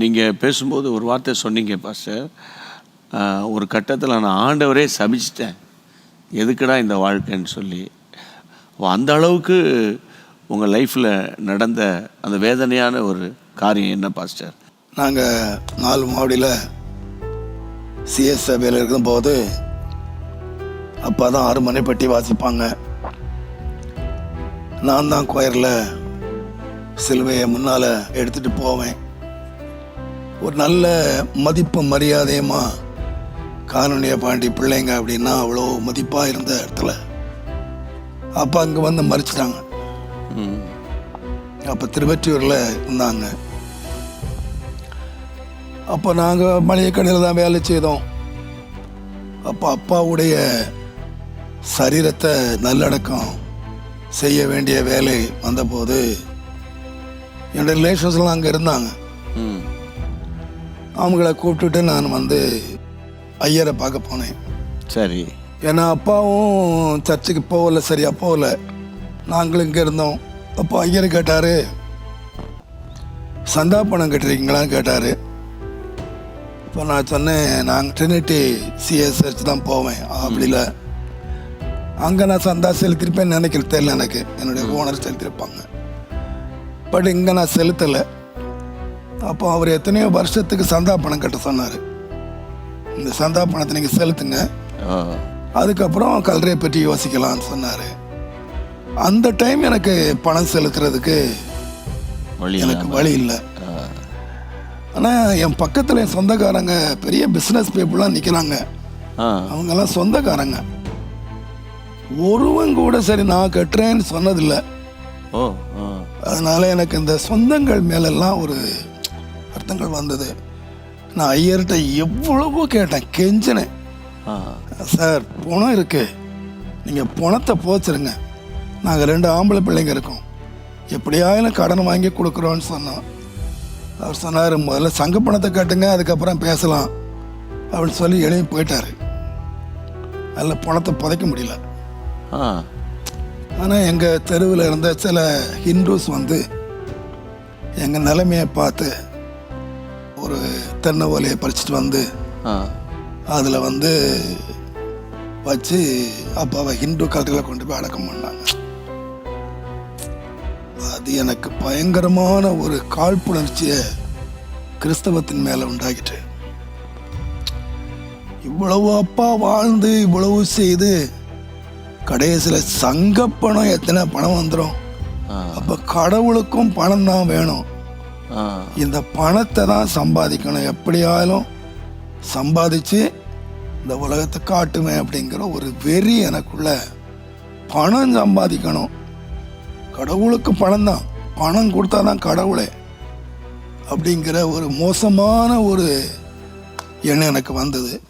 நீங்கள் பேசும்போது ஒரு வார்த்தை சொன்னீங்க பாஸ்டர். ஒரு கட்டத்தில் நான் ஆண்டவரே சபிச்சிட்டேன். எதுக்குடா இந்த வாழ்க்கைன்னு சொல்லி. அந்த அளவுக்கு உங்கள் லைஃப்பில் நடந்த அந்த வேதனையான ஒரு காரியம் என்ன பாஸ்டர்? நாங்கள் நாலு மாவடியில் சிஎஸ் சபையில் இருக்கும்போது அப்போ தான் ஆறு மணி பட்டி வாசிப்பாங்க. நான் தான் கோயரில் சிலுவையை முன்னால் எடுத்துகிட்டு போவேன். ஒரு நல்ல மதிப்பு மரியாதையுமா? காணொலிய பாண்டி பிள்ளைங்க அப்படின்னா அவ்வளோ மதிப்பாக இருந்த இடத்துல அப்போ அங்கே வந்து மறிச்சிட்டாங்க. ம் அப்போ திருவற்றியூரில் இருந்தாங்க. அப்போ நாங்கள் மளிகை கடையில் தான் வேலை செய்தோம். அப்போ அப்பாவுடைய சரீரத்தை நல்லடக்கம் செய்ய வேண்டிய வேலை வந்தபோது என்னுடைய ரிலேஷன்ஸ்லாம் அங்கே இருந்தாங்க. ம் அவங்கள கூப்பிட்டுட்டு நான் வந்து ஐயரை பார்க்க போனேன். சரி. ஏன்னா அப்பாவும் சர்ச்சுக்கு போகல சரியா போகல. நாங்களும் இங்கே இருந்தோம். அப்போ ஐயர் கேட்டார் சந்தா பணம் கட்டுறீங்களான்னு கேட்டார். இப்போ நான் சொன்னேன் நாங்கள் ட்ரினிட்டி சிஎஸ் சர்ச் தான் போவேன் அப்படில அங்கே நான் சந்தா செலுத்திருப்பேன்னு நினைக்கிறது தெரியல எனக்கு. என்னுடைய ஓனர் செலுத்திருப்பாங்க. பட் இங்கே நான் செலுத்தலை. அப்போ அவர் எத்தனையோ வருஷத்துக்கு சந்தா பணம் கட்ட சொன்னார். இந்த சந்தா பணத்தை நீங்கள் செலுத்துங்க. அதுக்கப்புறம் கல்லறையை பற்றி யோசிக்கலாம்னு சொன்னார். அந்த டைம் எனக்கு பணம் செலுத்துறதுக்கு எனக்கு. வழி இல்லை. ஆனால் என் பக்கத்தில் என் சொந்தக்காரங்க பெரிய பிஸ்னஸ் பீப்புளாக நிற்கிறாங்க அவங்கெல்லாம் சொந்தக்காரங்க. ஒருவன் கூட சரி நான் கட்டுறேன்னு சொன்னதில்லை. அதனால எனக்கு இந்த சொந்தங்கள் மேலெல்லாம் ஒரு அர்த்தங்கள் வந்தது. நான் ஐயர்கிட்ட எவ்வளவோ கேட்டேன் கெஞ்சினேன். சார் பணம் இருக்கு. நீங்கள் பணத்தை போச்சிருங்க. நாங்கள் ரெண்டு ஆம்பளை பிள்ளைங்க இருக்கோம். எப்படியாயிலும் கடன் வாங்கி கொடுக்குறோன்னு சொன்னோம். அவர் சொன்னார் முதல்ல சங்க பணத்தை கட்டுங்க அதுக்கப்புறம் பேசலாம். அப்படின்னு சொல்லி எழுதி போயிட்டாரு. அதில் பணத்தை புதைக்க முடியல. ஆனால் எங்கள் தெருவில் இருந்த சில ஹிந்துஸ் வந்து எங்கள் நிலைமையை பார்த்து ஒரு தென்னை ஓலையை பறிச்சிட்டு வந்து அதில் வந்து வச்சு அப்பாவை ஹிந்து கல்ச்சரில் கொண்டு போய் அடக்கம் பண்ணாங்க. அது எனக்கு பயங்கரமான ஒரு காழ்ப்புணர்ச்சியை கிறிஸ்தவத்தின் மேலே உண்டாக்கிட்டு. இவ்வளவு அப்பா வாழ்ந்து இவ்வளவு செய்து கடைசியில் சங்க பணம் எத்தனை பணம் வந்துடும் அப்போ கடவுளுக்கும் பணம் தான் வேணும். இந்த பணத்தை தான் சம்பாதிக்கணும். எப்படியாலும் சம்பாதிச்சு இந்த உலகத்தை காட்டுவேன் அப்படிங்கிற ஒரு வெறி எனக்குள்ள பணம் சம்பாதிக்கணும். கடவுளுக்கு பணம் தான் பணம் கொடுத்தா தான் கடவுளே அப்படிங்கிற ஒரு மோசமான ஒரு எண்ணம் எனக்கு வந்தது.